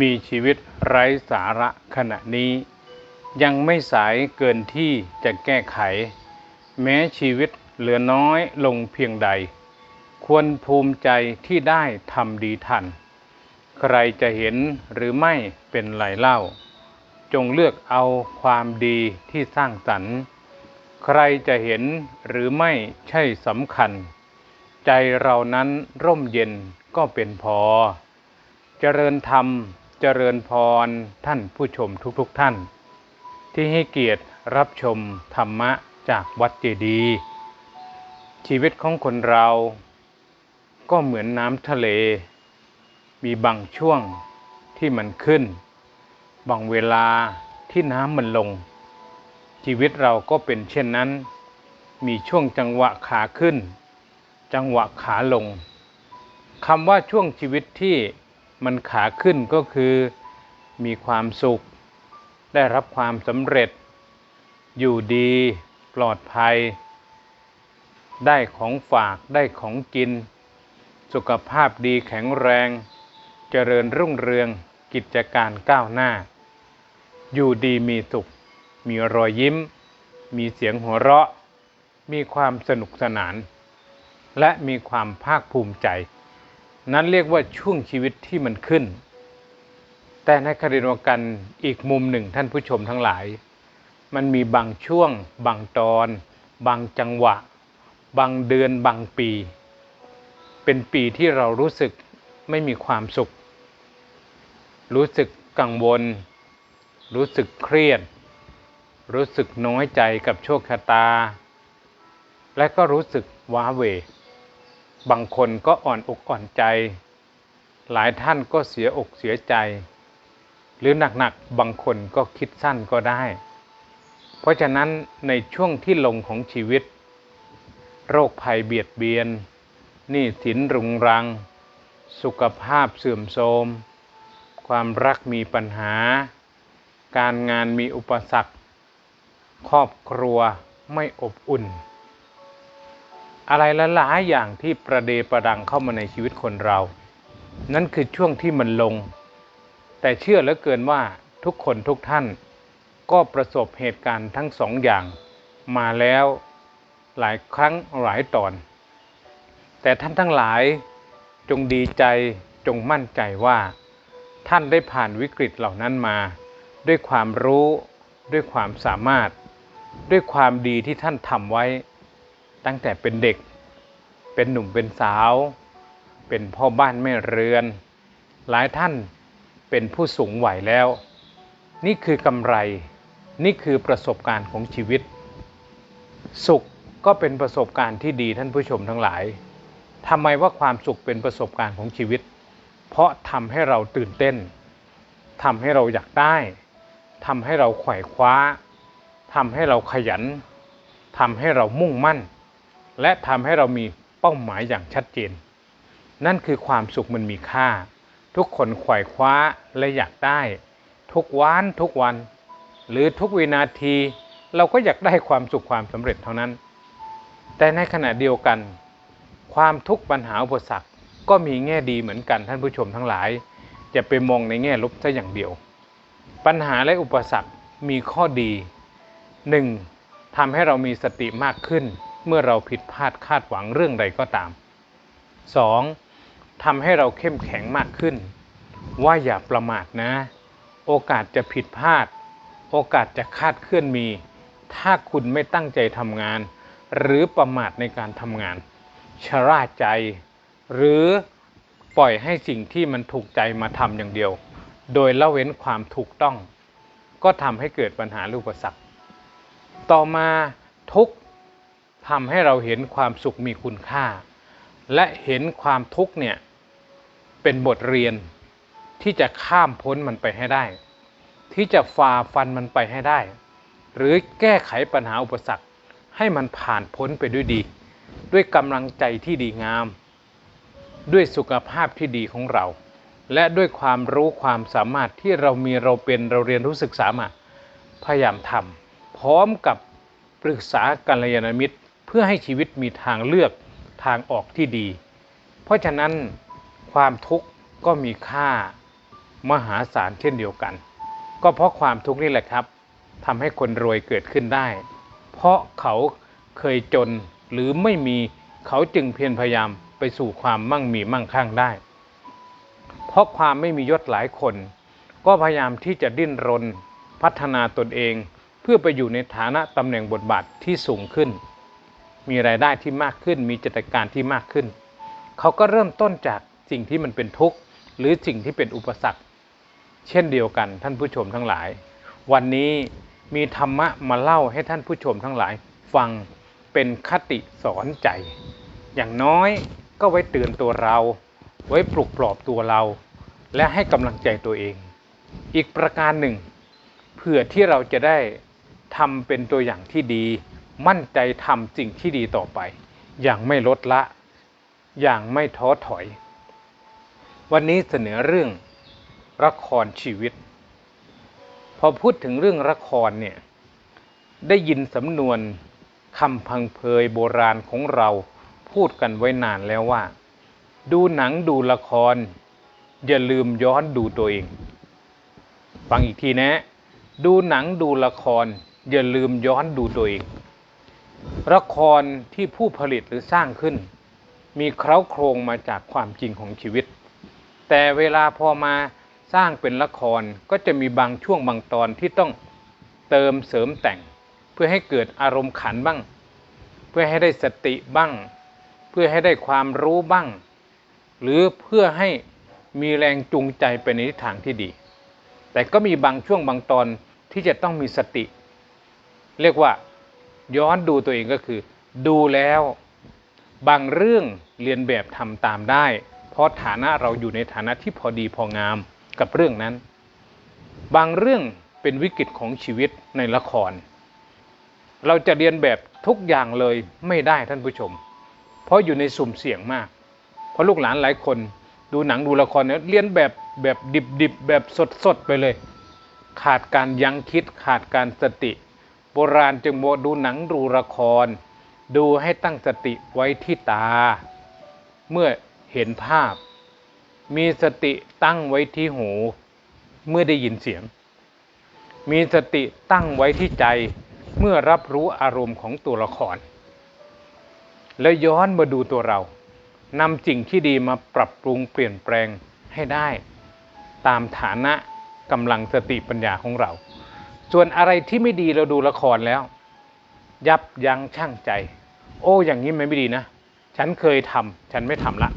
มีชีวิตไร้สาระขณะนี้ ยังไม่สายเกินที่จะแก้ไข แม้ชีวิตเหลือน้อยลงเพียงใด ควรภูมิใจที่ได้ทำดีทัน ใครจะเห็นหรือไม่เป็นไรเล่า จงเลือกเอาความดีที่สร้างสรรค์ ใครจะเห็นหรือไม่ใช่สำคัญ ใจเรานั้นร่มเย็นก็เป็นพอ เจริญธรรม เจริญพรท่านผู้ชมทุกๆทท่าน ที่ให้เกียรติรับชมธรรมะจากวัดเจดีย์ชีวิตของคนเรา ก็เหมือนน้ำทะเล มีบางช่วงที่มันขึ้น บางเวลาที่น้ำมันลง ชีวิตเราก็เป็นเช่นนั้น มีช่วงจังหวะขาขึ้น จังหวะขาลงคำว่าช่วงชีวิตที่ มันขาขึ้นก็คือมีความสุข ได้รับความสำเร็จ อยู่ดี ปลอดภัย ได้ของฝากได้ของกิน สุขภาพดีแข็งแรง เจริญรุ่งเรืองกิจการก้าวหน้า อยู่ดีมีสุข มีรอยยิ้ม มีเสียงหัวเราะ มีความสนุกสนาน และมีความภาคภูมิใจ นั้นเรียกว่าช่วงชีวิตที่มันขึ้น แต่ในคดีนวกันอีกมุมหนึ่งท่านผู้ชมทั้งหลาย มันมีบางช่วง บางตอน บางจังหวะ บางเดือน บางปี เป็นปีที่เรารู้สึกไม่มีความสุข รู้สึกกังวล รู้สึกเครียด รู้สึกน้อยใจกับโชคชะตา และก็รู้สึกว้าเหว บางคนก็อ่อนอกอ่อนใจ หลายท่านก็เสียอกเสียใจ หรือหนักๆบางคนก็คิดสั้นก็ได้ เพราะฉะนั้นในช่วงที่ลงของชีวิต โรคภัยเบียดเบียนหนี้สินรุงรัง สุขภาพเสื่อมโทรม ความรักมีปัญหา การงานมีอุปสรรค ครอบครัวไม่อบอุ่น อะไรละหลายอย่างที่ประเดประดังเข้ามาในชีวิตคนเรา นั่นคือช่วงที่มันลง แต่เชื่อเหลือเกินว่าทุกคนทุกท่าน ก็ประสบเหตุการณ์ทั้งสองอย่าง มาแล้วหลายครั้งหลายตอน แต่ท่านทั้งหลายจงดีใจจงมั่นใจว่า ท่านได้ผ่านวิกฤตเหล่านั้นมา ด้วยความรู้ ด้วยความสามารถ ด้วยความดีที่ท่านทำไว้ ตั้งแต่เป็นเด็ก เป็นหนุ่มเป็นสาว เป็นพ่อบ้านแม่เรือน หลายท่านเป็นผู้สูงวัยแล้ว นี่คือกำไร นี่คือประสบการณ์ของชีวิต สุขก็เป็นประสบการณ์ที่ดีท่านผู้ชมทั้งหลายทำไมว่าความสุขเป็นประสบการณ์ของชีวิต เพราะทำให้เราตื่นเต้นทำให้เราอยากได้ทำให้เราไขว่คว้าทำให้เราขยันทำให้เรามุ่งมั่น และทำให้เรามีเป้าหมายอย่างชัดเจน นั่นคือความสุขมันมีค่า ทุกคนขวายคว้าและอยากได้ ทุกวันทุกวัน หรือทุกวินาที เราก็อยากได้ความสุขความสำเร็จเท่านั้น แต่ในขณะเดียวกัน ความทุกข์ปัญหาอุปสรรคก็มีแง่ดีเหมือนกันท่านผู้ชมทั้งหลายอย่าไปมองในแง่ลบซะอย่างเดียว ปัญหาและอุปสรรคมีข้อดี 1. ทำให้เรามีสติมากขึ้น เมื่อเราผิดพลาดคาดหวังเรื่องใดก็ตาม 2. ทำให้เราเข้มแข็งมากขึ้น ว่าอย่าประมาทนะ โอกาสจะผิดพลาด โอกาสจะคาดเคลื่อนมี ถ้าคุณไม่ตั้งใจทำงาน หรือประมาทในการทำงานชราใจ หรือปล่อยให้สิ่งที่มันถูกใจมาทำอย่างเดียว โดยละเว้นความถูกต้อง ก็ทำให้เกิดปัญหาลูกประสักต่อมาทุก ทำให้เราเห็นความสุขมีคุณค่า และเห็นความทุกข์เนี่ยเป็นบทเรียนที่จะข้ามพ้นมันไปให้ได้ ที่จะฝ่าฟันมันไปให้ได้ หรือแก้ไขปัญหาอุปสรรคให้มันผ่านพ้นไปด้วยดี ด้วยกำลังใจที่ดีงาม ด้วยสุขภาพที่ดีของเรา และด้วยความรู้ความสามารถที่เรามีเราเป็นเราเรียนรู้ศึกษามาพยายามทำพร้อมกับปรึกษากัลยาณมิตร เพื่อให้ชีวิตมีทางเลือกทางออกที่ดี เพราะฉะนั้นความทุกข์ก็มีค่ามหาศาลเช่นเดียวกัน ก็เพราะความทุกข์นี่แหละครับทำให้คนรวยเกิดขึ้นได้ เพราะเขาเคยจนหรือไม่มีเขาจึงเพียรพยายามไปสู่ความมั่งมีมั่งคั่งได้ เพราะความไม่มียศหลายคน ก็พยายามที่จะดิ้นรน พัฒนาตนเอง เพื่อไปอยู่ในฐานะตำแหน่งบทบาทที่สูงขึ้น มีรายได้ที่มากขึ้น มีกิจการที่มากขึ้น เขาก็เริ่มต้นจากสิ่งที่มันเป็นทุกข์ หรือสิ่งที่เป็นอุปสรรค เช่นเดียวกันท่านผู้ชมทั้งหลาย วันนี้มีธรรมะมาเล่าให้ท่านผู้ชมทั้งหลาย ฟังเป็นคติสอนใจ อย่างน้อยก็ไว้เตือนตัวเรา ไว้ปลุกปลอบตัวเรา และให้กำลังใจตัวเอง อีกประการหนึ่งเพื่อที่เราจะได้ทำเป็นตัวอย่างที่ดี มั่นใจทำสิ่งที่ดีต่อไป อย่างไม่ลดละ อย่างไม่ท้อถอย วันนี้เสนอเรื่องละครชีวิต พอพูดถึงเรื่องละครเนี่ย ได้ยินสำนวนคำพังเพยโบราณของเราพูดกันไว้นานแล้วว่า ดูหนังดูละคร อย่าลืมย้อนดูตัวเอง ฟังอีกทีนะ ดูหนังดูละคร อย่าลืมย้อนดูตัวเอง ละครที่ผู้ผลิตหรือสร้างขึ้น มีเคล้าโครงมาจากความจริงของชีวิต แต่เวลาพอมาสร้างเป็นละครก็จะมีบางช่วงบางตอนที่ต้องเติมเสริมแต่ง เพื่อให้เกิดอารมณ์ขันบ้าง เพื่อให้ได้สติบ้าง เพื่อให้ได้ความรู้บ้าง หรือเพื่อให้มีแรงจูงใจไปในทิศทางที่ดี แต่ก็มีบางช่วงบางตอนที่จะต้องมีสติ เรียกว่า ย้อนดูตัวเองก็คือ ดูแล้วบางเรื่องเรียนแบบทำตามได้ เพราะฐานะเราอยู่ในฐานะที่พอดีพองามกับเรื่องนั้น บางเรื่องเป็นวิกฤตของชีวิตในละคร เราจะเรียนแบบทุกอย่างเลยไม่ได้ท่านผู้ชม เพราะอยู่ในสุ่มเสี่ยงมาก เพราะลูกหลานหลายคนดูหนังดูละครเนี่ยเรียนแบบแบบดิบๆแบบสดๆไปเลย ขาดการยั้งคิดขาดการสติ โบราณจึงบอกดูหนังดูละคร ดูให้ตั้งสติไว้ที่ตา เมื่อเห็นภาพ มีสติตั้งไว้ที่หู เมื่อได้ยินเสียง มีสติตั้งไว้ที่ใจ เมื่อรับรู้อารมณ์ของตัวละคร แล้วย้อนมาดูตัวเรานำสิ่งที่ดีมาปรับปรุงเปลี่ยนแปลงให้ได้ ตามฐานะกำลังสติปัญญาของเรา ส่วนอะไรที่ไม่ดีเราดูละครแล้ว ยับยั้งชั่งใจ โอ้ อย่างนี้มันไม่ดีนะ ฉันเคยทำฉันไม่ทำละ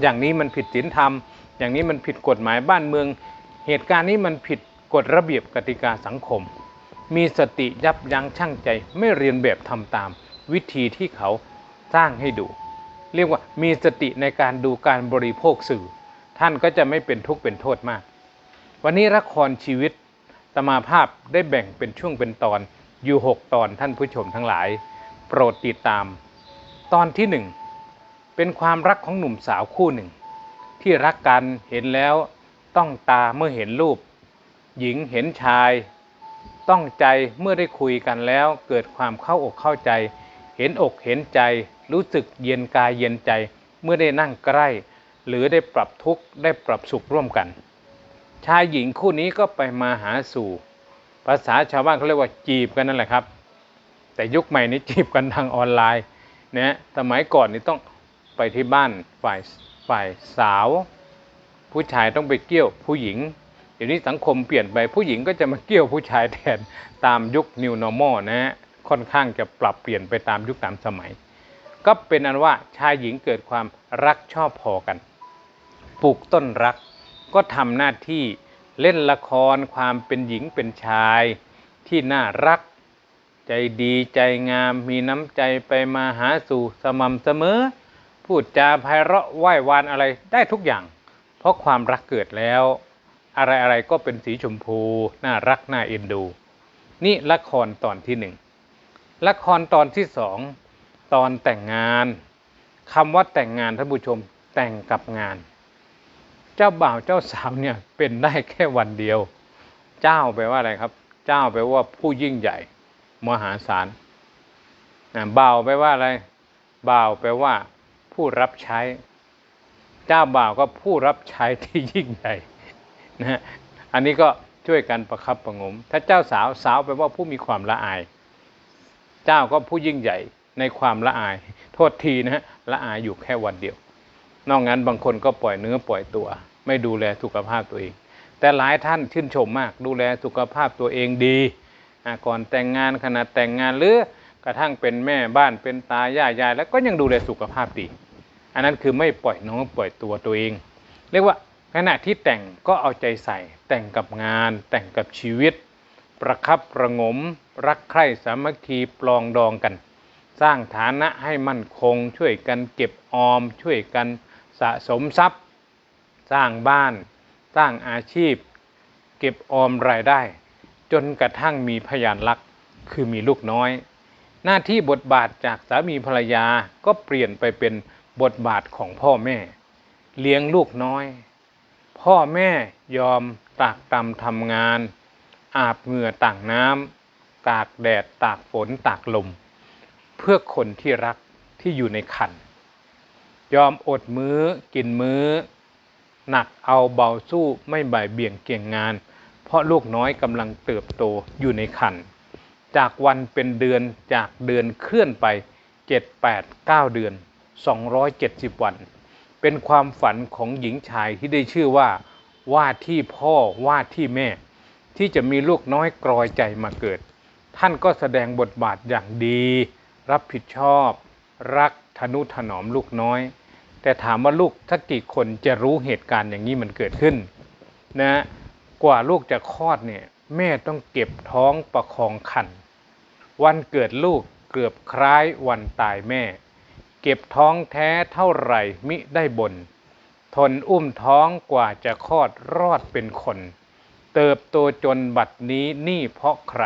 อย่างนี้มันผิดศีลธรรม อย่างนี้มันผิดกฎหมายบ้านเมือง เหตุการณ์นี้มันผิดกฎระเบียบกติกาสังคม มีสติยับยั้งชั่งใจ ไม่เรียนแบบทำตาม วิธีที่เขาสร้างให้ดู เรียกว่ามีสติในการดูการบริโภคสื่อ ท่านก็จะไม่เป็นทุกข์เป็นโทษมาก วันนี้ละครชีวิต ตมาภาพได้แบ่งเป็นช่วงเป็นตอนอยู่ 6 ตอนท่านผู้ชมทั้งหลาย โปรดติดตาม ตอนที่หนึ่งเป็นความรักของหนุ่มสาวคู่หนึ่ง ที่รักกันเห็นแล้วต้องตาเมื่อเห็นรูป หญิงเห็นชาย ต้องใจเมื่อได้คุยกันแล้วเกิดความเข้าอกเข้าใจ เห็นอกเห็นใจ รู้สึกเย็นกายเย็นใจเมื่อได้นั่งใกล้ หรือได้ปรับทุกข์ได้ปรับสุขร่วมกัน ชายหญิงคู่นี้ก็ไปมาหาสู่ ภาษาชาวบ้านเขาเรียกว่าจีบกันนั่นแหละครับ แต่ยุคใหม่นี้จีบกันทางออนไลน์นะสมัยก่อนนี่ต้องไปที่บ้านฝ่ายฝ่ายสาว ผู้ชายต้องไปเกี่ยวผู้หญิงเดี๋ยวนี้สังคมเปลี่ยนไปผู้หญิงก็จะมาเกี่ยวผู้ชายแทนตามยุค New Normal นะฮะค่อนข้างจะปรับเปลี่ยนไปตามยุคตามสมัย ก็เป็นอันว่าชายหญิงเกิดความรักชอบพอกัน ปลูกต้นรัก ก็ทำหน้าที่เล่นละครความเป็นหญิงเป็นชาย ที่น่ารัก ใจดีใจงามมีน้ำใจไปมาหาสู่สม่ำเสมอ พูดจาไพเราะไหว้วานอะไรได้ทุกอย่าง เพราะความรักเกิดแล้ว อะไรอะไรก็เป็นสีชมพูน่ารักน่าเอ็นดู นี่ละครตอนที่หนึ่งละครตอนที่สองตอนแต่งงานคำว่าแต่งงานท่านผู้ชมแต่งกับงาน เจ้าบ่าวเจ้าสาวเนี่ยเป็นได้แค่วันเดียว เจ้าแปลว่าอะไรครับ เจ้าแปลว่าผู้ยิ่งใหญ่มหาศาลบ่าวแปลว่าอะไรบ่าวแปลว่า ผู้รับใช้ เจ้าบ่าวก็ผู้รับใช้ที่ยิ่งใหญ่นะอันนี้ก็ช่วยกันประคับประงม ถ้าเจ้าสาวสาวแปลว่าผู้มีความละอาย เจ้าก็ผู้ยิ่งใหญ่ในความละอาย โทษทีนะฮะละอายอยู่แค่วันเดียว นอกนั้นบางคนก็ปล่อยเนื้อปล่อยตัว ไม่ดูแลสุขภาพตัวเอง แต่หลายท่านชื่นชมมาก ดูแลสุขภาพตัวเองดีก่อนแต่งงานขณะแต่งงานหรือกระทั่งเป็นแม่บ้านเป็นตายายยาย แล้วก็ยังดูแลสุขภาพดี อันนั้นคือไม่ปล่อยน้องปล่อยตัวตัวเอง เรียกว่าขณะที่แต่งก็เอาใจใส่ แต่งกับงาน แต่งกับชีวิต ประคับประงม รักใคร่สามัคคีปลองดองกัน สร้างฐานะให้มั่นคง ช่วยกันเก็บออม ช่วยกัน สะสมทรัพย์ สร้างบ้าน สร้างอาชีพ เก็บออมรายได้ จนกระทั่งมีพยานรักคือมีลูกน้อย หน้าที่บทบาทจากสามีภรรยาก็เปลี่ยนไปเป็นบทบาทของพ่อแม่ เลี้ยงลูกน้อย พ่อแม่ยอมตากตำทำงาน อาบเหงื่อต่างน้ำตากแดดตากฝนตากลม เพื่อคนที่รักที่อยู่ในคัน ยอมอดมื้อกินมื้อ หนักเอาเบาสู้ไม่บ่ายเบี่ยงเกี่ยงงาน เพราะลูกน้อยกำลังเติบโตอยู่ในคันจากวันเป็นเดือนจากเดือนเคลื่อนไป 7 8 9 เดือน 270 วัน เป็นความฝันของหญิงชายที่ได้ชื่อว่า ว่าที่พ่อว่าที่แม่ ที่จะมีลูกน้อยกรอยใจมาเกิด ท่านก็แสดงบทบาทอย่างดี รับผิดชอบ รักทนุถนอมลูกน้อย แต่ถามว่าลูกสักกี่คนจะรู้เหตุการณ์อย่างนี้มันเกิดขึ้นนะกว่าลูกจะคลอดเนี่ยแม่ต้องเก็บท้องประคองคันวันเกิดลูกเกือบคล้ายวันตายแม่ เก็บท้องแท้เท่าไหร่มิได้บน ทนอุ้มท้องกว่าจะคลอดรอดเป็นคน เติบโตจนบัดนี้นี่เพราะใคร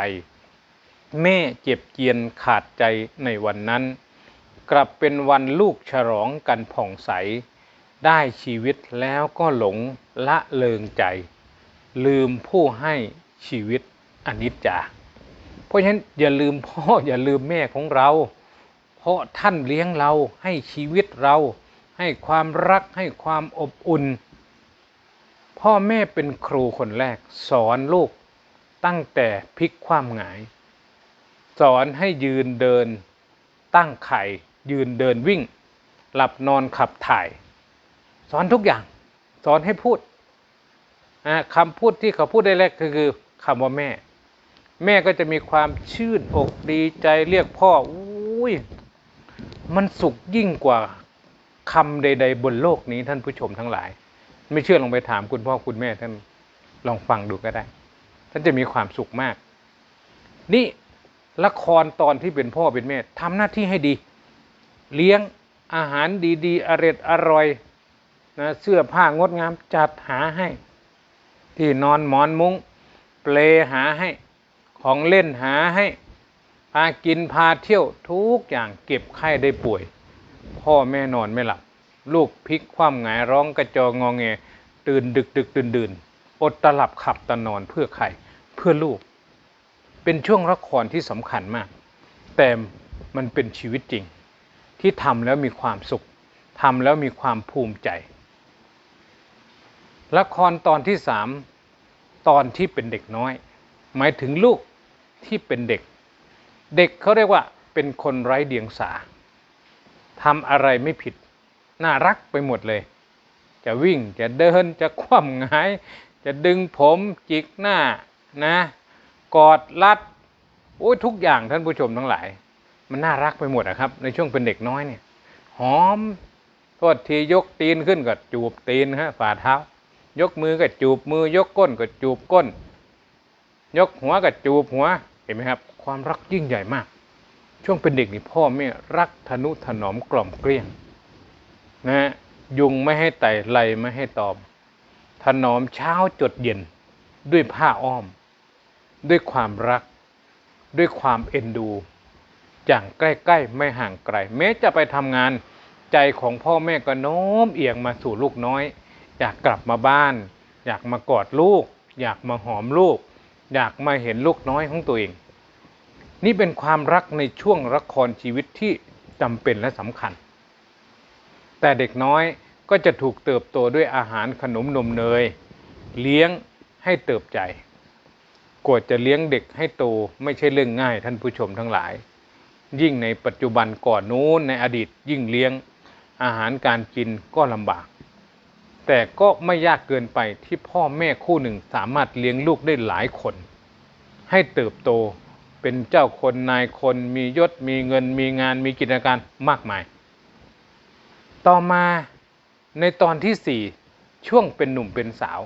แม่เจ็บเจียนขาดใจในวันนั้น กลับเป็นวันลูกฉลองกันผ่องใส ได้ชีวิตแล้วก็หลงละเลงใจ ลืมผู้ให้ชีวิตอนิจจา เพราะฉะนั้นอย่าลืมพ่ออย่าลืมแม่ของเรา เพราะท่านเลี้ยงเราให้ชีวิตเรา ให้ความรักให้ความอบอุ่น พ่อแม่เป็นครูคนแรก สอนลูกตั้งแต่พลิกความหงาย สอนให้ยืนเดินตั้งไข่ ยืนเดินวิ่ง หลับนอนขับถ่าย สอนทุกอย่าง สอนให้พูดอ่าคำพูดที่เขาพูดได้แรกคือคือคำว่าแม่ แม่ก็จะมีความชื่นอกดีใจเรียกพ่ออุ้ยมันสุขยิ่งกว่าคำใด ๆ บนโลกนี้ท่านผู้ชมทั้งหลาย ไม่เชื่อลองไปถามคุณพ่อคุณแม่ท่านลองฟังดูก็ได้ ท่านจะมีความสุขมาก นี่ละครตอนที่เป็นพ่อเป็นแม่ทำหน้าที่ให้ดี เลี้ยงอาหารดีๆอร่อยอร่อยนะเสื้อผ้างดงามจัดหาให้ ที่นอนหมอนมุง้งเปลหาให้ ของเล่นหาให้พากินพาเที่ยวทุกอย่างเก็บไข้ได้ป่วย พ่อแม่นอนไม่หลับ ลูกพลิกคว่ำหงายร้องกระจองงอแงตื่นดึกดึกดื่นดื่นอดตลับขับตะนอนเพื่อใครเพื่อลูก เป็นช่วงละครที่สำคัญมาก แต่มันเป็นชีวิตจริง ที่ทำแล้วมีความสุขทำแล้วมีความภูมิใจ ละครตอนที่สามตอนที่เป็นเด็กน้อย หมายถึงลูกที่เป็นเด็ก เด็กเขาเรียกว่าเป็นคนไร้เดียงสาทำอะไรไม่ผิด น่ารักไปหมดเลย จะวิ่งจะเดินจะคว่ำงาย จะดึงผมจิกหน้านะ กอดรัดโอ้ยทุกอย่างท่านผู้ชมทั้งหลาย มันน่ารักไปหมดอะครับ ในช่วงเป็นเด็กน้อยเนี่ย หอมโทษทียกตีนขึ้นก็จูบตีนฮะฝ่าเท้า ยกมือก็จูบมือยกก้นก็จูบก้น ยกหัวก็จูบหัวเห็นไหมครับ ความรักยิ่งใหญ่มาก ช่วงเป็นเด็กนี่พ่อแม่รักทนุถนอมกล่อมเกลี้ยงนะฮะยุงไม่ให้ไต่ไลไม่ให้ตอม ถนอมเช้าจดเย็นด้วยผ้าอ้อม ด้วยความรัก ด้วยความเอ็นดู อย่างใกล้ๆไม่ห่างไกลแม้จะไปทำงานใจของพ่อแม่ก็โน้มเอียงมาสู่ลูกน้อย อยากกลับมาบ้าน อยากมากอดลูก อยากมาหอมลูก อยากมาเห็นลูกน้อยของตัวเอง นี่เป็นความรักในช่วงละครชีวิตที่จำเป็นและสำคัญ แต่เด็กน้อยก็จะถูกเติบโตด้วยอาหารขนมนมเนย เลี้ยงให้เติบใจกว่าจะเลี้ยงเด็กให้โตไม่ใช่เรื่องง่ายท่านผู้ชมทั้งหลาย ยิ่งในปัจจุบันก่อนนู้นในอดีตยิ่งเลี้ยงอาหารการกินก็ลำบาก แต่ก็ไม่ยากเกินไปที่พ่อแม่คู่หนึ่งสามารถเลี้ยงลูกได้หลายคน ให้เติบโตเป็นเจ้าคนนายคนมียศมีเงินมีงานมีกิจการมากมาย ต่อมาในตอนที่สี่ช่วงเป็นหนุ่มเป็นสาว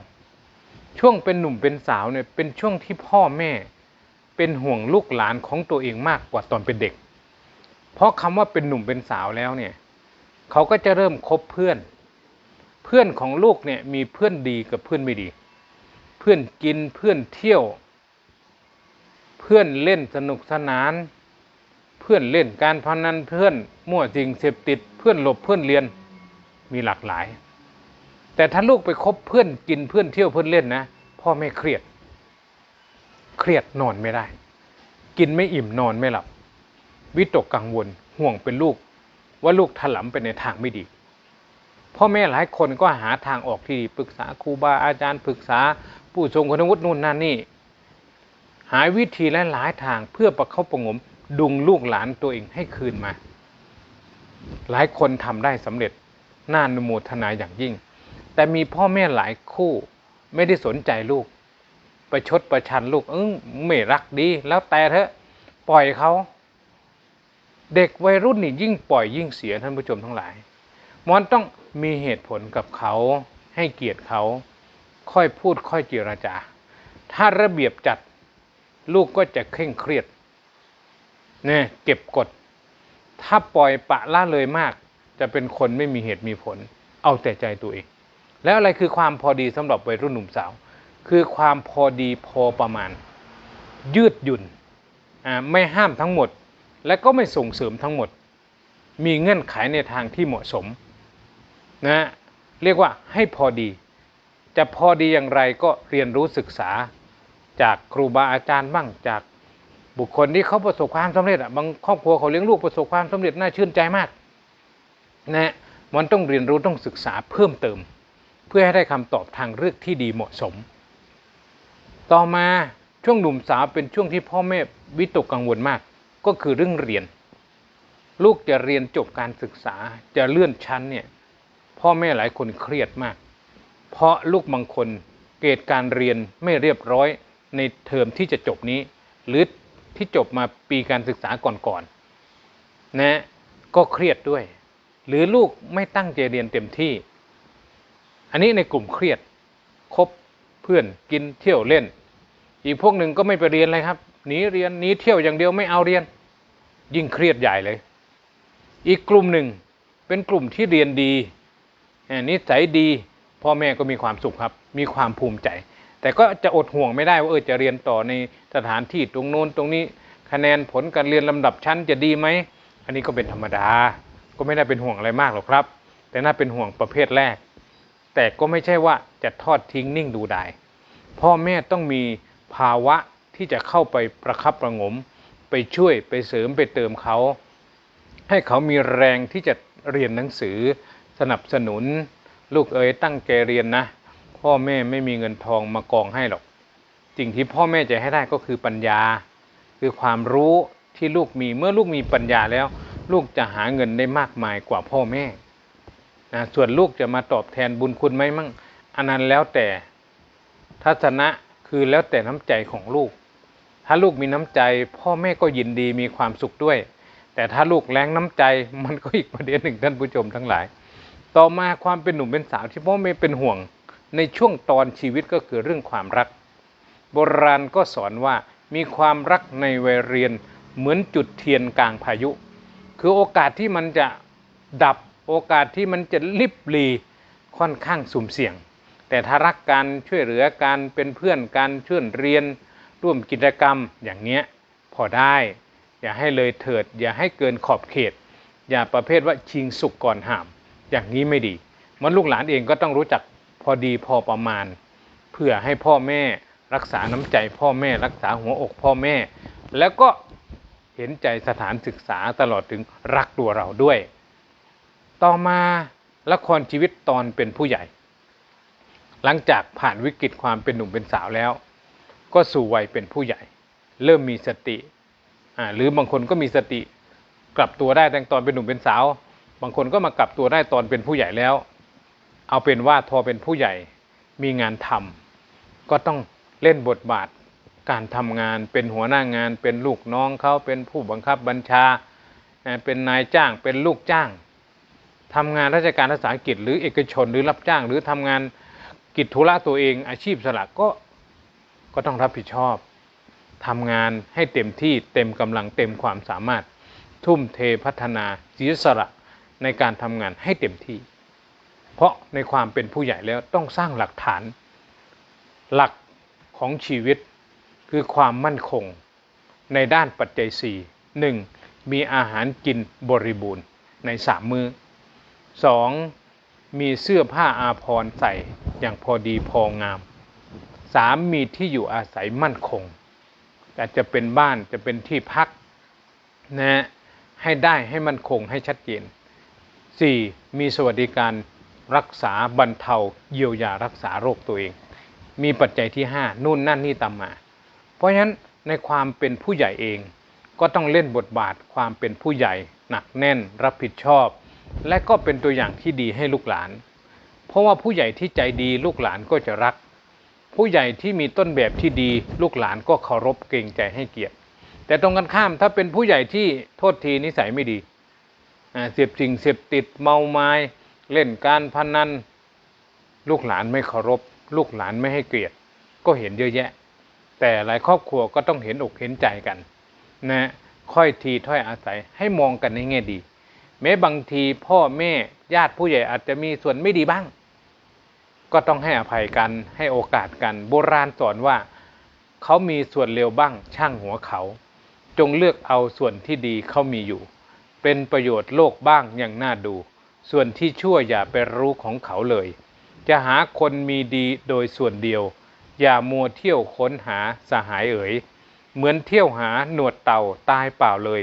ช่วงเป็นหนุ่มเป็นสาวเนี่ยเป็นช่วงที่พ่อแม่เป็นห่วงลูกหลานของตัวเองมากกว่าตอนเป็นเด็ก เพราะคำว่าเป็นหนุ่มเป็นสาวแล้วเนี่ยเขาก็จะเริ่มคบเพื่อน เพื่อนของลูกเนี่ยมีเพื่อนดีกับเพื่อนไม่ดี เพื่อนกินเพื่อนเที่ยว เพื่อนเล่นสนุกสนาน เพื่อนเล่นการพนันเพื่อนมั่วจริงเสพติด เพื่อนหลบเพื่อนเรียนมีหลากหลาย แต่ถ้าลูกไปคบเพื่อนกินเพื่อนเที่ยวเพื่อนเล่นนะพ่อแม่เครียด เครียดนอนไม่ได้ กินไม่อิ่มนอนไม่หลับ วิตกกังวลห่วงเป็นลูก ว่าลูกถลำไปในทางไม่ดี พ่อแม่หลายคนก็หาทางออกที่ดีปรึกษาครูบาอาจารย์ปรึกษาผู้ทรงคุณวุฒินู่นนั่นนี่ หาวิธีหลายๆทางเพื่อประเข้าประงมดุงลูกหลานตัวเองให้คืนมา หลายคนทำได้สำเร็จน่านุโมทนาอย่างยิ่ง แต่มีพ่อแม่หลายคู่ไม่ได้สนใจลูก ประชดประชันลูกเออไม่รักดี แล้วแต่เถอะ ปล่อยเขา เด็กวัยรุ่นนี่ยิ่งปล่อยยิ่งเสียท่านผู้ชมทั้งหลาย มันต้องมีเหตุผลกับเขาให้เกียรติเขา ค่อยพูดค่อยเจรจา ถ้าระเบียบจัดลูกก็จะเคร่งเครียดเนี่ยเก็บกด ถ้าปล่อยปะละเลยมาก จะเป็นคนไม่มีเหตุมีผล เอาแต่ใจตัวเอง แล้วอะไรคือความพอดีสำหรับวัยรุ่นหนุ่มสาว คือความพอดีพอประมาณ ยืดหยุ่นอ่าไม่ห้ามทั้งหมด และก็ไม่ส่งเสริมทั้งหมด มีเงื่อนไขในทางที่เหมาะสมนะเรียกว่าให้พอดี จะพอดีอย่างไรก็เรียนรู้ศึกษาจากครูบาอาจารย์บ้างจากบุคคลที่เขาประสบความสำเร็จอะบางครอบครัวเขาเลี้ยงลูกประสบความสำเร็จน่าชื่นใจมากนะมันต้องเรียนรู้ต้องศึกษาเพิ่มเติม เพื่อให้ได้คำตอบทางเลือกที่ดีเหมาะสม ต่อมาช่วงหนุ่มสาวเป็นช่วงที่พ่อแม่วิตกกังวลมาก ก็คือเรื่องเรียน ลูกจะเรียนจบการศึกษาจะเลื่อนชั้นเนี่ยพ่อแม่หลายคนเครียดมาก เพราะลูกบางคนเกรดการเรียนไม่เรียบร้อยในเทอมที่จะจบนี้ หรือที่จบมาปีการศึกษาก่อนๆนะก็เครียดด้วย หรือลูกไม่ตั้งใจเรียนเต็มที่ อันนี้ในกลุ่มเครียดคบเพื่อนกินเที่ยวเล่น อีกพวกหนึ่งก็ไม่ไปเรียนเลยครับหนีเรียนหนีเที่ยวอย่างเดียวไม่เอาเรียน ยิ่งเครียดใหญ่เลย อีกกลุ่มหนึ่งเป็นกลุ่มที่เรียนดีนิสัยดีพ่อแม่ก็มีความสุขครับ มีความภูมิใจ แต่ก็จะอดห่วงไม่ได้ว่าเออจะเรียนต่อในสถานที่ตรงโน้นตรงนี้คะแนนผลการเรียนลำดับชั้นจะดีไหมอันนี้ก็เป็นธรรมดา ก็ไม่ได้เป็นห่วงอะไรมากหรอกครับ แต่น่าเป็นห่วงประเภทแรก แต่ก็ไม่ใช่ว่าจะทอดทิ้งนิ่งดูได้พ่อแม่ต้องมีภาวะที่จะเข้าไปประคับประงม ไปช่วยไปเสริมไปเติมเขา ให้เขามีแรงที่จะเรียนหนังสือสนับสนุน ลูกเอ๋ยตั้งใจเรียนนะ พ่อแม่ไม่มีเงินทองมากองให้หรอกสิ่งที่พ่อแม่จะให้ได้ก็คือปัญญา คือความรู้ที่ลูกมีเมื่อลูกมีปัญญาแล้ว ลูกจะหาเงินได้มากมายกว่าพ่อแม่นะส่วนลูกจะมาตอบแทนบุญคุณไหมมั่งอันนั้นแล้วแต่ทัศนะคือแล้วแต่น้ำใจของลูก ถ้าลูกมีน้ำใจ พ่อแม่ก็ยินดีมีความสุขด้วย แต่ถ้าลูกแรงน้ำใจมันก็อีกประเด็นหนึ่งท่านผู้ชมทั้งหลาย ต่อมาความเป็นหนุ่มเป็นสาวที่พ่อแม่เป็นห่วง ในช่วงตอนชีวิตก็คือเรื่องความรัก โบราณก็สอนว่ามีความรักในวัยเรียนเหมือนจุดเทียนกลางพายุ คือโอกาสที่มันจะดับโอกาสที่มันจะลิบลีค่อนข้างสุ่มเสี่ยง แต่ถ้ารักการช่วยเหลือการเป็นเพื่อนการช่วยเรียน ร่วมกิจกรรมอย่างเนี้ยพอได้ อย่าให้เลยเถิด อย่าให้เกินขอบเขต อย่าประเภทว่าชิงสุกก่อนหาม อย่างนี้ไม่ดีมันลูกหลานเองก็ต้องรู้จักพอดีพอประมาณ เพื่อให้พ่อแม่รักษาน้ำใจพ่อแม่รักษาหัวอกพ่อแม่ แล้วก็เห็นใจสถานศึกษาตลอดถึงรักตัวเราด้วย ต่อมาละครชีวิตตอนเป็นผู้ใหญ่ หลังจากผ่านวิกฤตความเป็นหนุ่มเป็นสาวแล้ว ก็สู่วัยเป็นผู้ใหญ่ เริ่มมีสติอ่าหรือบางคนก็มีสติ กลับตัวได้ตั้งตอนเป็นหนุ่มเป็นสาว บางคนก็มากลับตัวได้ตอนเป็นผู้ใหญ่แล้ว เอาเป็นว่าทอเป็นผู้ใหญ่มีงานทำก็ต้องเล่นบทบาทการทำงานเป็นหัวหน้างานเป็นลูกน้องเขาเป็นผู้บังคับบัญชา เป็นนายจ้างเป็นลูกจ้างทำงานราชการรัฐสาหกิจหรือเอกชนหรือรับจ้าง หรือทำงานกิจธุระตัวเองอาชีพสละก็ ก็ต้องรับผิดชอบทำงานให้เต็มที่เต็มกำลังเต็มความสามารถ ทุ่มเทพัฒนาเสีสละในการทำงานให้เต็มที่ เพราะในความเป็นผู้ใหญ่แล้วต้องสร้างหลักฐาน หลักของชีวิตคือความมั่นคงในด้านปัจจัยสี่หนึ่งมีอาหารกินบริบูรณ์ในสามมือสองมีเสื้อผ้าอาภรณ์ใส่อย่างพอดีพองาม สามมีที่อยู่อาศัยมั่นคง แต่จะเป็นบ้านจะเป็นที่พักนะให้ได้ให้มั่นคงให้ชัดเจน 4. มีสวัสดิการรักษาบรรเทาเยียวยารักษาโรคตัวเอง มีปัจจัยที่ 5 นู่นนั่นนี่ตามมา เพราะฉะนั้นในความเป็นผู้ใหญ่เอง ก็ต้องเล่นบทบาทความเป็นผู้ใหญ่ หนักแน่นรับผิดชอบ และก็เป็นตัวอย่างที่ดีให้ลูกหลาน เพราะว่าผู้ใหญ่ที่ใจดีลูกหลานก็จะรัก ผู้ใหญ่ที่มีต้นแบบที่ดี ลูกหลานก็เคารพเกรงใจให้เกียรติ แต่ตรงกันข้ามถ้าเป็นผู้ใหญ่ที่โทษทีนิสัยไม่ดีเสพสิ่งเสพติดเมาไม้เล่นการพนันลูกหลานไม่เคารพ ลูกหลานไม่ให้เกียรติ ก็เห็นเยอะแยะ แต่หลายครอบครัวก็ต้องเห็นอกเห็นใจกันนะค่อยทีถ้อยอาศัยให้มองกันในแง่ดี แม้บางทีพ่อแม่ญาติผู้ใหญ่อาจจะมีส่วนไม่ดีบ้าง ก็ต้องให้อภัยกันให้โอกาสกัน โบราณสอนว่าเขามีส่วนเร็วบ้างช่างหัวเขา จงเลือกเอาส่วนที่ดีเขามีอยู่ เป็นประโยชน์โลกบ้างอย่างน่าดู ส่วนที่ชั่วอย่าไปรู้ของเขาเลย จะหาคนมีดีโดยส่วนเดียว อย่ามัวเที่ยวค้นหาสหายเอ๋ยเหมือนเที่ยวหาหนวดเต่าตายเปล่าเลย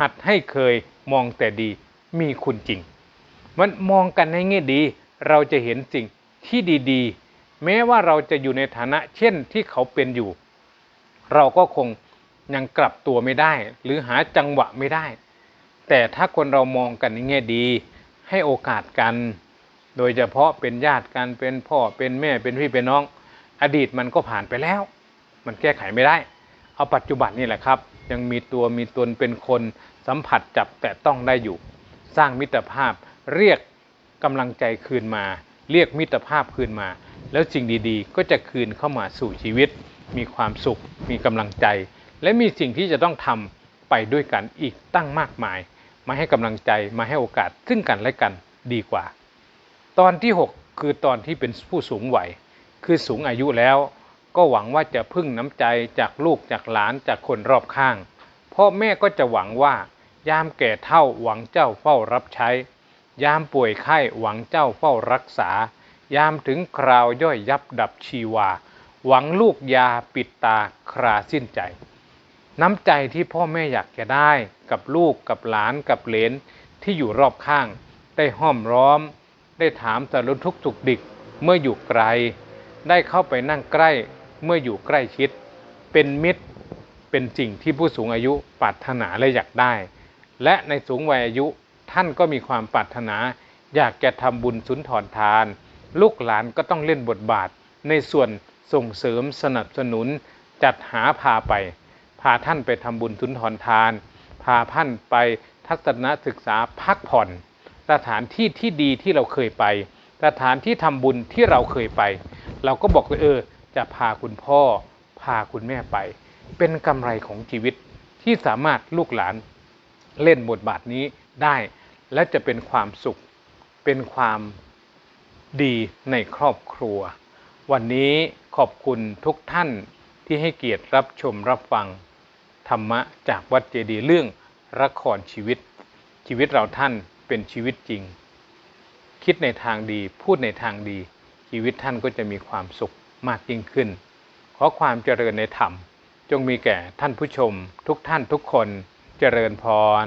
หัดให้เคยมองแต่ดีมีคุณจริง มันมองกันในแง่ดี เราจะเห็นสิ่ง ที่ดีๆ แม้ว่าเราจะอยู่ในฐานะเช่นที่เขาเป็นอยู่ เราก็คงยังกลับตัวไม่ได้ หรือหาจังหวะไม่ได้ แต่ถ้าคนเรามองกันในแง่ดี ให้โอกาสกัน โดยเฉพาะเป็นญาติกันเป็นพ่อเป็นแม่เป็นพี่เป็นน้อง อดีตมันก็ผ่านไปแล้ว มันแก้ไขไม่ได้ เอาปัจจุบันนี่แหละครับ ยังมีตัวมีตนเป็นคนสัมผัสจับแต่ต้องได้อยู่ สร้างมิตรภาพเรียกกำลังใจคืนมา เรียกมิตรภาพคืนมา แล้วสิ่งดีๆ ก็จะคืนเข้ามาสู่ชีวิต มีความสุข มีกำลังใจ และมีสิ่งที่จะต้องทำไปด้วยกันอีกตั้งมากมาย มาให้กำลังใจมาให้โอกาสซึ่งกันและกันดีกว่า ตอนที่ 6 คือตอนที่เป็นผู้สูงวัยคือสูงอายุแล้ว ก็หวังว่าจะพึ่งน้ำใจจากลูกจากหลานจากคนรอบข้างพ่อแม่ก็จะหวังว่ายามแก่เท่าหวังเจ้าเฝ้ารับใช้ ยามป่วยไข้หวังเจ้าเฝ้ารักษา ยามถึงคราวย่อยยับดับชีวา หวังลูกยาปิดตาคราสิ้นใจ น้ำใจที่พ่อแม่อยากจะได้กับลูกกับหลานกับเหลนที่อยู่รอบข้าง ได้ห้อมร้อม ได้ถามสารทุกสุกดิกเมื่ออยู่ไกล ได้เข้าไปนั่งใกล้เมื่ออยู่ใกล้ชิด เป็นมิตรเป็นสิ่งที่ผู้สูงอายุปรารถนาและอยากได้ และในสูงวัยอายุ ท่านก็มีความปรารถนา อยากจะทำบุญสุนทรทาน ลูกหลานก็ต้องเล่นบทบาท ในส่วนส่งเสริมสนับสนุน จัดหาพาไป พาท่านไปทำบุญสุนทรทาน พาท่านไปทัศนศึกษาพักผ่อน สถานที่ที่ดีที่เราเคยไป สถานที่ทำบุญที่เราเคยไป เราก็บอกเลยเออ จะพาคุณพ่อ พาคุณแม่ไป เป็นกำไรของชีวิตที่สามารถลูกหลานเล่นบทบาทนี้ได้ และจะเป็นความสุข เป็นความดีในครอบครัว วันนี้ขอบคุณทุกท่านที่ให้เกียรติรับชมรับฟัง ธรรมะจากวัดเจดีเรื่องละครชีวิต ชีวิตเราท่านเป็นชีวิตจริง คิดในทางดีพูดในทางดี ชีวิตท่านก็จะมีความสุขมากยิ่งขึ้น ขอความเจริญในธรรม จงมีแก่ท่านผู้ชม ทุกท่านทุกคนเจริญพร